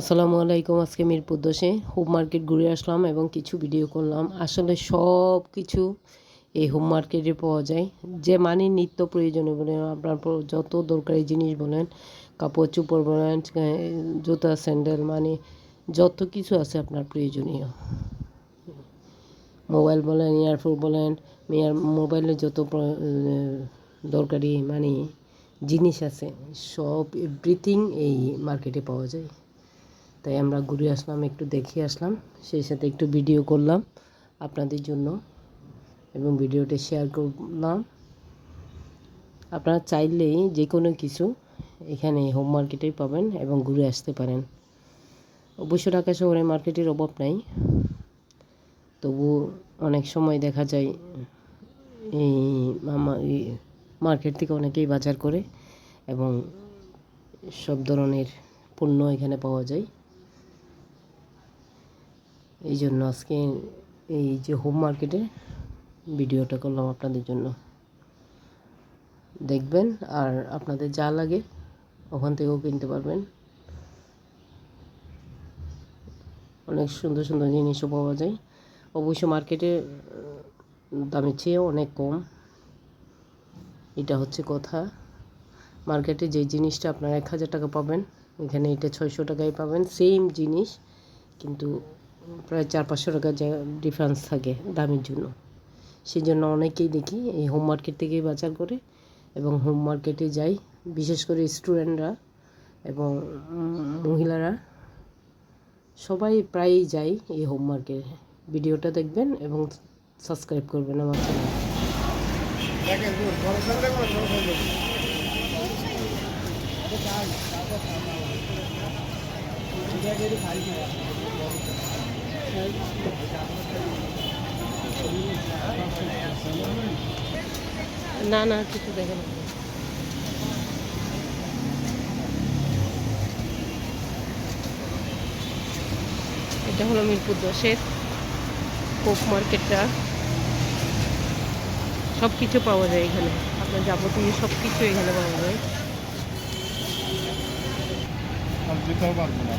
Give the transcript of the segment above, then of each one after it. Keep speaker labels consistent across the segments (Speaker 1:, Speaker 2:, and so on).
Speaker 1: আসসালামু আলাইকুম, আজকে মিরপুর দশে হোম মার্কেট ঘুরে আসলাম এবং কিছু ভিডিও করলাম। আসলে সব কিছু এই হোম মার্কেটে পাওয়া যায়। যে মানে নিত্য প্রয়োজনীয় বলেন, আপনার যত দরকারি জিনিস বলেন, কাপড় চোপড় বলেন জুতা, স্যান্ডেল মানে যত কিছু আছে আপনার প্রয়োজনীয়। মোবাইল বলেন, ইয়ারফোন বলেন ইয়ার মোবাইলের যত দরকারি মানে জিনিস আছে, সব এভরিথিং এই মার্কেটে পাওয়া যায়। তাই আমরা ঘুরে আসলাম, একটু দেখে আসলাম, সেই সাথে একটু ভিডিও করলাম আপনাদের জন্য এবং ভিডিওটা শেয়ার করলাম। আপনারা চাইলেই যে কোনো কিছু এখানে হোম মার্কেটেই পাবেন এবং ঘুরে আসতে পারেন। অবশ্য ঢাকা শহরে মার্কেটের অভাব নাই, তবু অনেক সময় দেখা যায় এই এই মার্কেট থেকে অনেকেই বাজার করে এবং সব ধরনের পণ্য এখানে পাওয়া যায়। এই জন্য আজকে এই যে হোম মার্কেটে ভিডিওটা করলাম আপনাদের জন্য। দেখবেন আর আপনাদের যা লাগে ওখান থেকেও কিনতে পারবেন। অনেক সুন্দর সুন্দর জিনিসও পাওয়া যায়। অবশ্য মার্কেটে দামের চেয়ে অনেক কম। এটা হচ্ছে কথা। মার্কেটে যে জিনিসটা আপনারা এক হাজার টাকা পাবেন, এখানে এটা ছয়শো টাকায় পাবেন। সেম জিনিস, কিন্তু প্রায় চার পাঁচশো টাকা ডিফারেন্স থাকে দামের জন্য। সেই জন্য অনেকেই দেখি এই হোম মার্কেট থেকেই বাজার করে এবং হোম মার্কেটে যাই। বিশেষ করে স্টুডেন্টরা এবং মহিলারা সবাই প্রায়ই যায় এই হোম মার্কেটে ভিডিওটা দেখবেন এবং সাবস্ক্রাইব করবেন আমার চ্যানেল না না, কিছু দেখে না এটা হলো মিরপুর দশের কোক মার্কেটটা। সব কিছু পাওয়া যায় এখানে। আপনার যাবতীয় সব কিছু এখানে পাওয়া যায়।
Speaker 2: যেতেও পারব না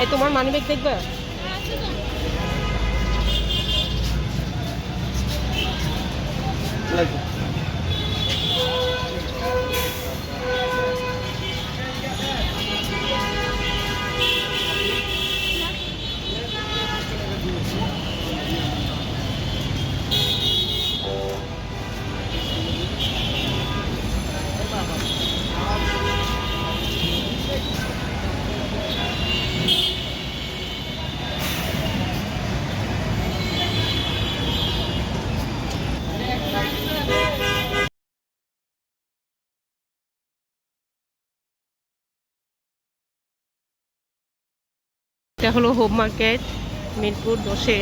Speaker 1: এই তোমার মানি ব্যাগ দেখবে? এটা হলো হোম মার্কেট মিরপুর বসে।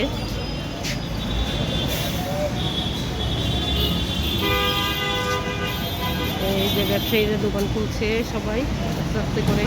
Speaker 1: এই যে ব্যবসায়ীরা দোকান খুলছে সবাই আস্তে করে।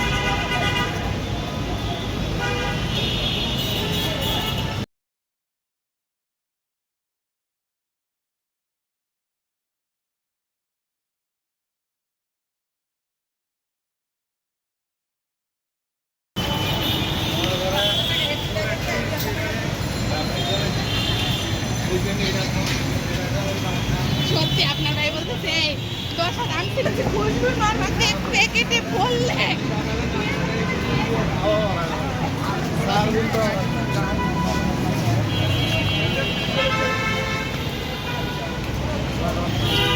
Speaker 3: সত্যি আপনারাই বলতেছে দশ আনছিল যে খুশবু মামাকে প্যাকেটে পড়লে
Speaker 2: Thank you.